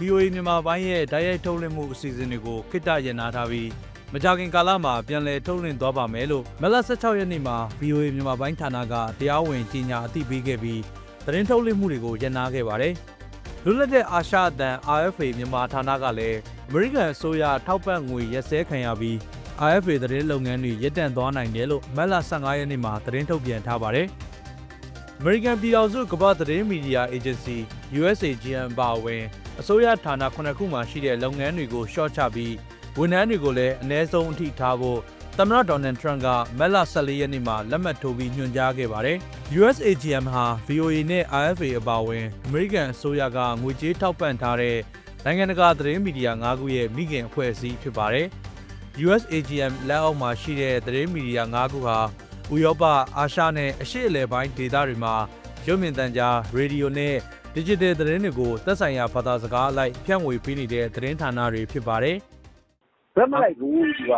VOA မြန်မာပိုင်းရဲ့ဓာတ်ရိုက်ထုတ်လွှင့်မှုအစီအစဉ်တွေကိုခိတ္တရနာထားပြီးမကြခင်ကာလမှာပြန်လည်ထုတ်လွှင့်သွားပါမယ်လို့မလ16ရက်နေ့မှာ VOA မြန်မာပိုင်းဌာနကတရားဝင်ကြီးညာအသိပေးခဲ့ပြီးသတင်းထုတ်လွှင့်မှုတွေကိုရနာခဲ့ပါတယ်။လွတ်လပ်တဲ့အာရှအသံ RFA မြန်မာဌာနကလည်းအမေရိကန်အစိုးရထောက်ပံ့ငွေရက်စဲခံရပြီး RFA သတင်းလုပ်ငန်းတွေရပ်တန့်သွားနိုင်တယ်လို့မလ15ရက်နေ့မှာသတင်းထုတ်ပြန်ထားပါတယ်။ American ပြည်ထောင်စုကမ္ဘာသတင်းမီဒီယာ Agency USAGM ပါဝင် အစိုးရဌာန9ခုမှာရှိတဲ့လုပ်ငန်းတွေကိုရှော့ချပြီးဝန်ထမ်းတွေကိုလည်းအ ਨੇ ဆုံးအထိထားဖို့သမ္မတဒေါ်နယ်ထရန့်ကမက်လ14ရက်နေ့မှာလက်မှတ်ထိုးပြီးညွှန်ကြားခဲ့ပါတယ်။ USAGM ဟာ VOA နဲ့ RFA အပါအဝင် American အစိုးရကငွေကြေးထောက်ပံ့ထားတဲ့နိုင်ငံတကာသတင်းမီဒီယာ9ခုရဲ့မိခင်အဖွဲ့အစည်းဖြစ်ပါတယ်။ USAGM လက်အောက်မှာရှိတဲ့သတင်းမီဒီယာ9ခုဟာဥရောပအာရှနဲ့အရှေ့အလယ်ပိုင်းဒေသတွေမှာရုပ်မြင်သံကြားရေဒီယိုနဲ့ digital သတင်းတွေကိုသက်ဆိုင်ရာဘာသာစကားအလိုက်ဖြန့်ဝေပေးနေတဲ့သတင်းဌာနတွေဖြစ်ပါတယ်။ဘက်မလိုက်ဘူးသူက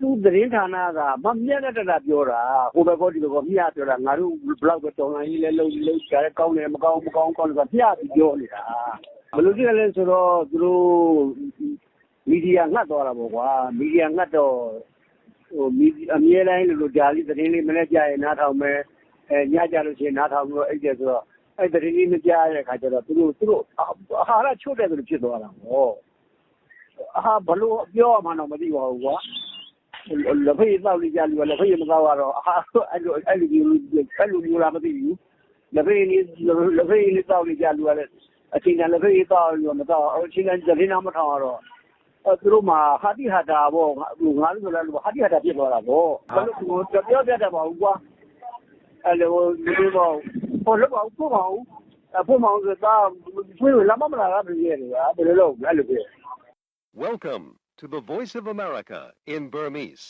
သူသတင်းဌာနကမမြတ်တတပြောတာဟိုဘက်ကောဒီဘက်ကောမျှပြောတာငါတို့ဘလောက်ပဲတော်လိုင်းကြီးလဲလုံးလုံးကြတယ်ကောင်းတယ်မကောင်းမကောင်းကောင်းတယ်မျှပြီးပြောနေတာဘယ်လိုဖြစ်လဲဆိုတော့သူတို့မီဒီယာငတ်သွားတာပေါ့ကွာမီဒီယာငတ်တော့ဟိုအမြဲတမ်းလိုလိုကြာလေးသတင်းလေးမနေ့ကြာရင်နားထောင်မယ်အဲညကြလို့ရှိရင်နားထောင်ပြီးတော့အိတ်တယ်ဆိုတော့ အဲ့သတင်းလေးမကြားရတဲ့ခါကျတော့သူတို့သူတို့ အာဟာရချို့တဲ့သူဖြစ်သွားတာဟောအာဘလို့ပြောမှတော့မသိပါဘူးကွာလက်ဖေးတောက်နေကြလူကလက်ဖေးမတောက်တော့အာအဲ့လိုအဲ့လိုမျိုးအဲ့လိုမျိုးလားမသိဘူးလက်ဖေးလေးလက်ဖေးလေးတောက်နေကြလူကလည်းအချိန်တန်လက်ဖေးတောက်လို့မတောက်အချိန်တန်သတင်းနာမထောင်တော့သူတို့မှာဟာတိဟာတာပေါ့ငါတို့ဆိုလည်းဟာတိဟာတာဖြစ်သွားတာပေါ့ ဘယ်လိုပြောပြတတ်ပါဘူးကွာအဲ့လိုမျိုးပေါ့ ဟိုလောက်ပါဖို့ပါဘူးဖို့မအောင်ဆိုတာဖွင့်လာမမလာတာပြည်ရတယ်ဘယ်လိုလုပ်လဲလို့ပြော Welcome to the Voice of America in Burmese.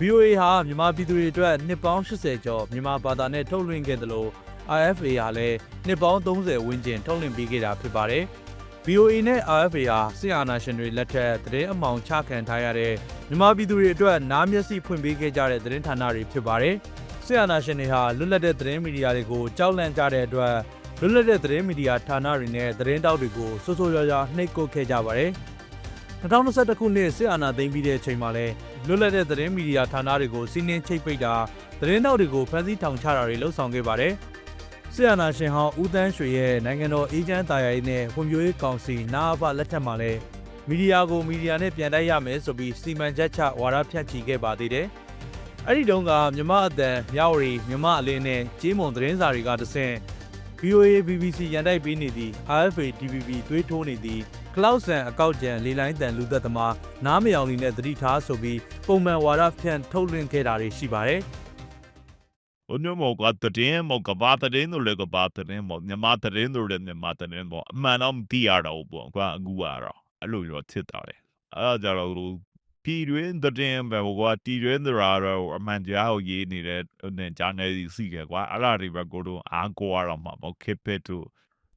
VOA ဟာမြန်မာပြည်သူတွေအတွက်နှစ်ပေါင်း80ကျော်မြန်မာဘာသာနဲ့ထုတ်လွှင့်ခဲ့တယ်လို့ RFA ဟာလည်းနှစ်ပေါင်း30ဝန်းကျင်ထုတ်လွှင့်ပေးခဲ့တာဖြစ်ပါတယ်။ VOA နဲ့ RFA ဟာစစ်အာဏာရှင်တွေလက်ထက်သတင်းအမှောင်ချခံထားရတဲ့မြန်မာပြည်သူတွေအတွက်နားမျက်စိဖွင့်ပေးခဲ့ကြတဲ့သတင်းဌာနတွေဖြစ်ပါတယ်။စစ်အာဏာရှင်တွေဟာလွတ်လပ်တဲ့သတင်းမီဒီယာတွေကိုကြောက်လန့်ကြတဲ့အတွက်လွတ်လပ်တဲ့သတင်းမီဒီယာဌာနတွေနဲ့သတင်းတောက်တွေကိုစိုးစိုးရွားရွားနှိပ်ကွပ်ခဲ့ကြပါတယ်။2021ခုနှစ်စစ်အာဏာသိမ်းပြီးတဲ့အချိန်မှာလဲလွတ်လပ်တဲ့သတင်းမီဒီယာဌာနတွေကိုစီးနှင်းချိတ်ပိတ်တာသတင်းတောက်တွေကိုဖမ်းဆီးထောင်ချတာတွေလှုပ်ဆောင်ခဲ့ပါတယ်။ စစ်အာဏာရှင်ဟောင်းဦးတန်းရွှေရဲ့နိုင်ငံတော်အေဂျင့်တာယာရေးနဲ့ဖွံ့ဖြိုးရေးကောင်စီနာအဖလက်ထက်မှာလဲမီဒီယာကိုမီဒီယာနဲ့ပြန်တိုက်ရမယ်ဆိုပြီးစီမံချက်ချဝါဒဖြန့်ချီခဲ့ပါသေးတယ်။အဲ့ဒီတုန်းကမြမအတန်မြဝရီမြမအလင်းနဲ့ကြေးမုံသတင်းစာတွေကတဆင့် VOA BBC ရန်တိုက်ပေးနေသည် RFA DVB သွေးထိုးနေသည်ကလောက်ဆန်အကောက်ကျန်လေလိုင်းတန်လူသက်သမားနားမယောင်နေနဲ့သတိထားဆိုပြီးပုံမှန်ဝါဒဖြန့်ထုတ်လွှင့်ခဲ့တာတွေရှိပါတယ်။ ဘုညမောကတည်င်းမောကဘာတည်င်းလို့လေကဘာတည်င်းမောမြန်မာတည်င်းလို့လေမြန်မာတည်င်းမောအမှန်တော့မသိရတော့ဘူးကွာအခုကတော့အဲ့လိုရောဖြစ်တာလေအဲ့ဒါကြတော့ပြည်တွင်းတဲ့ဘယ်ကွာတည်တွင်းသရာတော့အမှန်တရားကိုရေးနေတဲ့နဲ့ဂျာနယ်စီခဲ့ကွာအဲ့ဒါတွေပဲကိုတို့အားကိုရတော့မှာပေါ့ခေပစ်တို့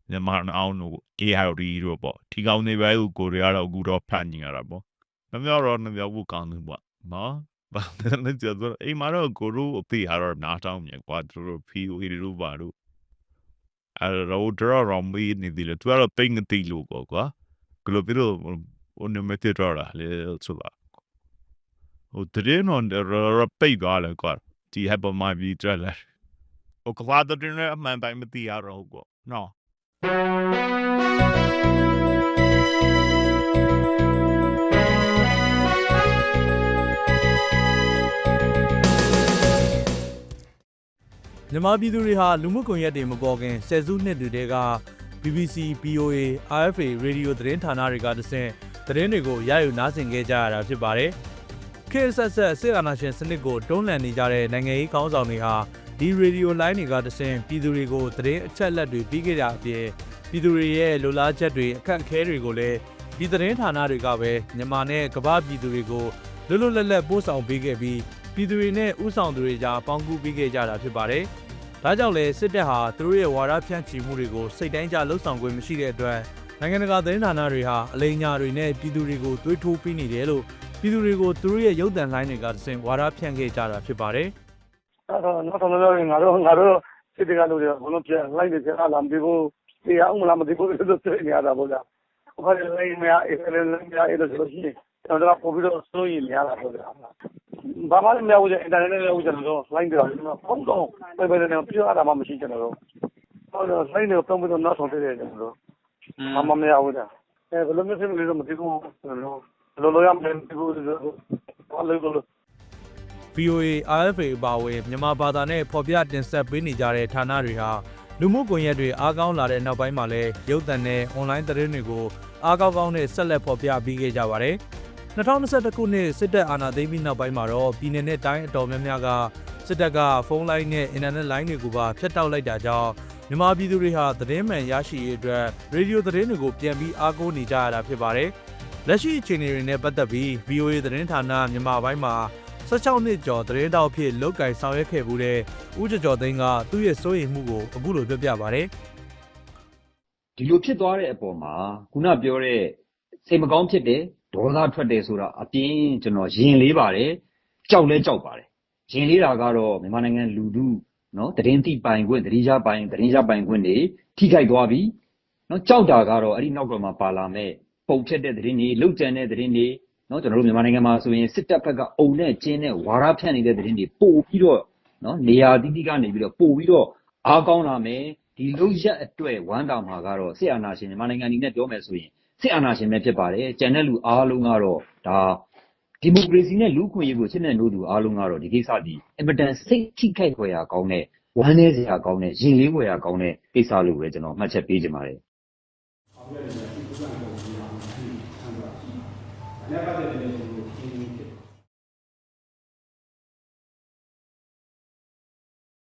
မြန်မာအောင်တို့ ARD တို့ပေါ့ထီကောင်းနေပဲကိုရီးယားတော့အခုတော့ဖတ်နေရတာပေါ့မမြောက်တော့မမြောက်ဘူးကောင်းတယ်ပေါ့နော် ဘာလဲကြတော့အိမ်မှာတော့ကိုတို့အဖေဟာတော့နားတောင်းမြင်ကွာသူတို့ဖီဝီတို့ပါတို့အဲ့တော့တော့ရမီနေတယ်သူကတော့ပိန်တိလို့ကွာကလိုပြီးတော့ onu meteorora le sula o dreno ra pe gale kwa ti hebo mai vi trailer o kwada dreno man bai meti aro go no မြန်မာ ပြည်သူတွေဟာလူမှုကွန်ရက်တွေမပေါ်ခင်ဆယ်စုနှစ်တွေတည်းက BBC, BOA, RFA ရေဒီယိုသတင်းဌာနတွေကတဆင့်သတင်းတွေကိုရယူနားဆင်ခဲ့ကြရတာဖြစ်ပါတယ်။ခေတ်ဆက်ဆက်စစ်အာဏာရှင်စနစ်ကိုတွန်းလှန်နေကြတဲ့နိုင်ငံရေးခေါင်းဆောင်တွေဟာဒီရေဒီယိုလိုင်းတွေကတဆင့်ပြည်သူတွေကိုသတင်းအချက်အလက်တွေပြီးခဲ့တာအပြင်ပြည်သူတွေရဲ့လိုလားချက်တွေအခက်အခဲတွေကိုလည်းဒီသတင်းဌာနတွေကပဲမြန်မာနဲ့ကမ္ဘာပြည်သူတွေကိုလွတ်လွတ်လပ်လပ်ပို့ဆောင်ပေးခဲ့ပြီး ပြည်သူတွေနဲ့ဥဆောင်သူတွေကြားပေါင်းကူးပေးခဲ့ကြတာဖြစ်ပါတယ်။ဒါကြောင့်လဲစစ်တပ်ဟာသူတို့ရဲ့ဝါဒဖြန့်ချီမှုတွေကိုစိတ်တိုင်းကြလှုပ်ဆောင်ခွင့်မရှိတဲ့အတွက်နိုင်ငံတကာသတင်းဌာနတွေဟာအလိညာတွေနဲ့ပြည်သူတွေကိုသွေးထိုးပေးနေတယ်လို့ပြည်သူတွေကိုသူတို့ရဲ့ရုပ်သံလိုင်းတွေကတဆင့်ဝါဒဖြန့်ခဲ့ကြတာဖြစ်ပါတယ်အဲ့တော့နောက်ဆုံးလည်းငါတို့ငါတို့စစ်တွေကလူတွေဘလုံးပြန်လိုက်နေကြလားမသိဘူးတရားအောင်လားမသိဘူးလို့ဆိုနေရတာပေါ့ဗျာဘာလဲလိုက်မရအဲ့ဒါလည်းမရအဲ့ဒါဆိုလို့ရှိရင်ကျွန်တော်တို့ပို့ပြီးတော့စိုးရင်မရတာပေါ့ဗျာ ဘာမှလည်းမရဘူးအင်တာနက်နဲ့လည်းကျွန်တော်တို့လိုင်းကြတော့ဖုန်းတော့ပဲပဲနဲ့ပြောရတာမှမရှိကျွန်တော်တို့ဟောတော့လိုင်းတွေပုံပြီးတော့နောက်ဆုံးပြတယ်ကျွန်တော်တို့ဘာမှမရဘူးဗျာအဲဘယ်လိုမျိုးဖြစ်လို့မသိဘူးကျွန်တော်တို့ဘယ်လိုလုပ်ရမလဲမသိဘူးဘာလို့လို့ VOA RFA အပါအဝင်မြန်မာဘာသာနဲ့ဖော်ပြတင်ဆက်ပေးနေကြတဲ့ဌာနတွေဟာလူမှုကွန်ရက်တွေအားကောင်းလာတဲ့နောက်ပိုင်းမှာလည်းရုပ်သံနဲ့ online သတင်းတွေကိုအားကောင်းကောင်းနဲ့ဆက်လက်ဖော်ပြပေးခဲ့ကြပါတယ်။ 2021ခုနှစ်စစ်တပ်အာဏာသိမ်းပြီးနောက်ပိုင်းမှာတော့ပြည်내နဲ့တိုင်းအတော်များများကစစ်တပ်ကဖုန်းလိုင်းနဲ့အင်တာနက်လိုင်းတွေကိုပါဖျက်တောက်လိုက်တာကြောင့်မြန်မာပြည်သူတွေဟာသတင်းမှန်ရရှိရေးအတွက်ရေဒီယိုသတင်းတွေကိုပြန်ပြီးအားကိုးနေကြရတာဖြစ်ပါတယ်။လက်ရှိအခြေအနေတွေနဲ့ပတ်သက်ပြီး VOA သတင်းဌာနမြန်မာပိုင်းမှာ16နှစ်ကျော်သတင်းတောက်ဖြစ်လုတ်ကင်ဆောင်ရွက်ခဲ့မှုတဲ့ဦးကျော်ကျော်သိန်းကသူ့ရဲ့စိုးရိမ်မှုကိုအခုလိုပြောပြပါဗျ။ဒီလိုဖြစ်သွားတဲ့အပေါ်မှာခုနပြောတဲ့စိတ်မကောင်းဖြစ်တယ် ဒေါသထွက်တယ်ဆိုတာအပြင်ကျွန်တော်ရင်လေးပါတယ်ကြောက်လဲကြောက်ပါတယ်ရင်လေးတာကတော့မြန်မာနိုင်ငံလူထုနော်တရင်တိပိုင်ခွင့်တတိယပိုင်တရင်ရပိုင်ခွင့်တွေထိခိုက်သွားပြီနော်ကြောက်တာကတော့အဲ့ဒီနောက်တော့မှပါလာမဲ့ပုံဖြတ်တဲ့တရင်တွေလုတ်ကြံတဲ့တရင်တွေနော်ကျွန်တော်တို့မြန်မာနိုင်ငံမှာဆိုရင်စစ်တပ်ဘက်ကအုံနဲ့ကျင်းနဲ့ဝါရဖြန့်နေတဲ့တရင်တွေပို့ပြီးတော့နော်နေရာတိတိကနေပြီးတော့ပို့ပြီးတော့အားကောင်းလာမယ်ဒီလုတ်ရက်အတွက်ဝမ်းတာမှာကတော့ဆရာနာရှင်မြန်မာနိုင်ငံအနေနဲ့ပြောမယ်ဆိုရင် စစ်အာဏာရှင်ပဲဖြစ်ပါတယ်ကြံတဲ့လူအားလုံးကတော့ဒါဒီမိုကရေစီနဲ့လူ့ခွင့်ရေးကိုစစ်နဲ့နိုးသူအားလုံးကတော့ဒီကိစ္စဒီအင်မတန်စိတ်ထိခိုက်ဖွယ်ရာကောင်းတဲ့ဝမ်းနည်းစရာကောင်းတဲ့ရင်လေးဖွယ်ရာကောင်းတဲ့ကိစ္စလို့ပဲကျွန်တော်မှတ်ချက်ပေးချင်ပါတယ်ဆောင်ရွက်နေတဲ့ဒီကုသမှုကိုဒီအောင်အဖြစ်ဆန်းသွားရှိတယ်။ဒါနဲ့ပတ်သက်တဲ့ဒီကိုအင်းကြီးဖြစ်